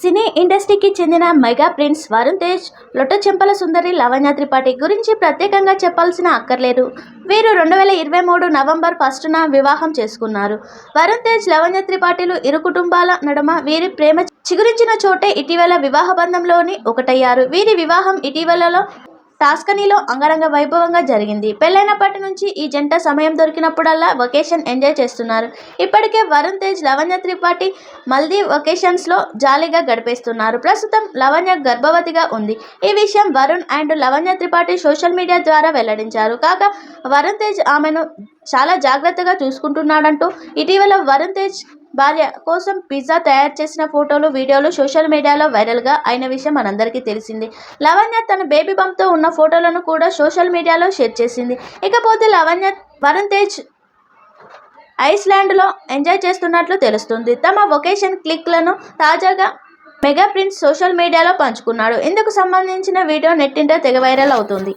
సినీ ఇండస్ట్రీకి చెందిన mega prince Varun Tej లొట్టచెంపల సుందరి లవణ్య త్రిపాఠి గురించి ప్రత్యేకంగా చెప్పాల్సిన అక్కర్లేదు. వీరు రెండు వేల ఇరవై మూడు నవంబర్ ఫస్టున వివాహం చేసుకున్నారు. వరుణ్ తేజ్ లవణ్య త్రిపాఠిలు ఇరు కుటుంబాల నడుమ వీరి ప్రేమ చిగురించిన చోటే ఇటీవల వివాహ బంధంలోని ఒకటయ్యారు. వీరి వివాహం ఇటీవలలో టాస్కనీలో అంగరంగ వైభవంగా జరిగింది. పెళ్ళైనప్పటి నుంచి ఈ జంట సమయం దొరికినప్పుడల్లా వొకేషన్ ఎంజాయ్ చేస్తున్నారు. ఇప్పటికే వరుణ్ తేజ్ లవణ్య త్రిపాఠి మల్దీ వొకేషన్స్లో జాలీగా గడిపేస్తున్నారు. ప్రస్తుతం లవణ్య గర్భవతిగా ఉంది. ఈ విషయం Varun and Lavanya Tripathi social media ద్వారా వెల్లడించారు. కాగా వరుణ్ తేజ్ ఆమెను చాలా జాగ్రత్తగా చూసుకుంటున్నాడంటూ ఇటీవల వరుణ్ తేజ్ భార్య కోసం పిజ్జా తయారు చేసిన ఫోటోలు వీడియోలు సోషల్ మీడియాలో వైరల్గా అయిన విషయం మనందరికీ తెలిసింది. లవణ్య తన బేబీ బంప్తో ఉన్న ఫోటోలను కూడా సోషల్ మీడియాలో షేర్ చేసింది. ఇకపోతే లవణ్య వరుణ్ తేజ్ ఐస్లాండ్లో ఎంజాయ్ చేస్తున్నట్లు తెలుస్తుంది. తమ వొకేషన్ క్లిక్లను తాజాగా మెగా ప్రిన్స్ సోషల్ మీడియాలో పంచుకున్నాడు. ఇందుకు సంబంధించిన వీడియో నెట్టింట తెగ వైరల్ అవుతుంది.